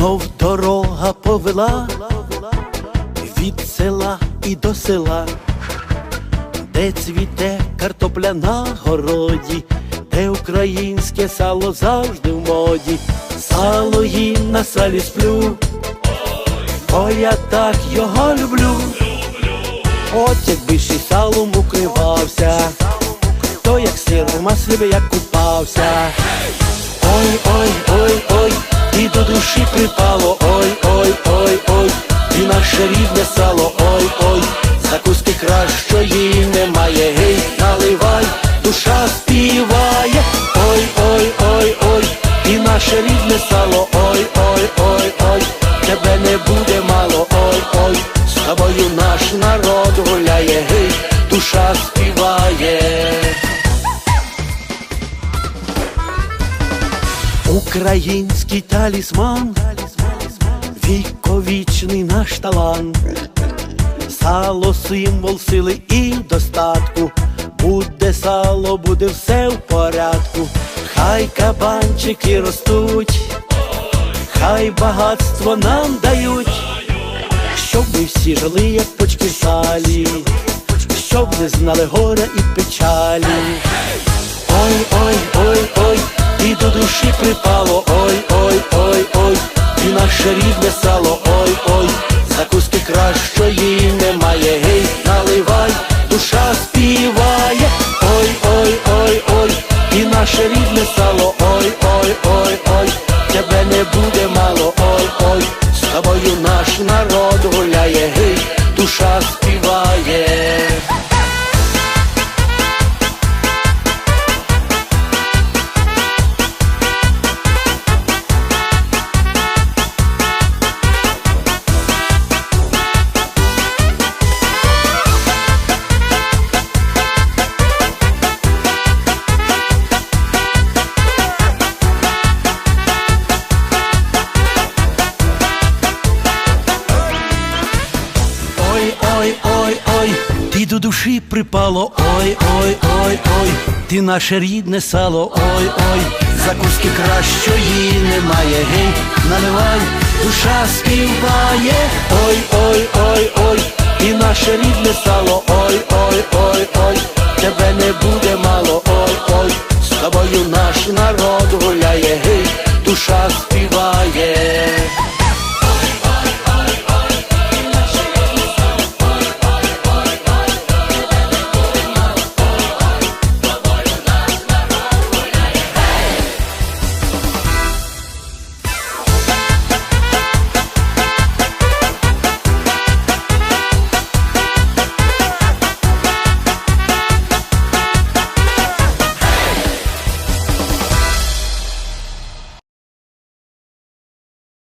Знов дорога повела від села і до села, де цвіте картопля на городі, де українське сало завжди в моді, сало їм на салі сплю, бо я так його люблю. От якби ще салом укривався, то як сир у маслі би купався. Ой, ой, ой, ой, душі припало, ой, ой, ой, ой, і наше рідне сало, ой, ой, закуски кращої немає, гей, наливай, душа співає, ой, ой, ой, ой, і наше рідне сало, Український талісман, віковічний наш талант, сало символ сили і достатку. Буде сало, буде все в порядку. Хай кабанчики ростуть, хай багатство нам дають, щоб ми всі жили, як почки салі, щоб не знали горя і печалі. Ой, ой, ой, ой, і до душі припало, ой, ой, ой, ой, і наше рідне сало, ой, ой, закуски кращої немає, гей, наливай, душа співає, ой, ой, ой, ой, і наше рідне сало, ой, ой, ой, ой, тебе не буде Ой, ой, ой, ой, ти до душі припало, ой, ой, ой, ой, ти наше рідне сало, ой, ой, закуски кращої немає, гей, наливай, душа співає, ой, ой, ой, ой, і наше рідне сало, ой, ой, ой, ой, тебе не буде мало,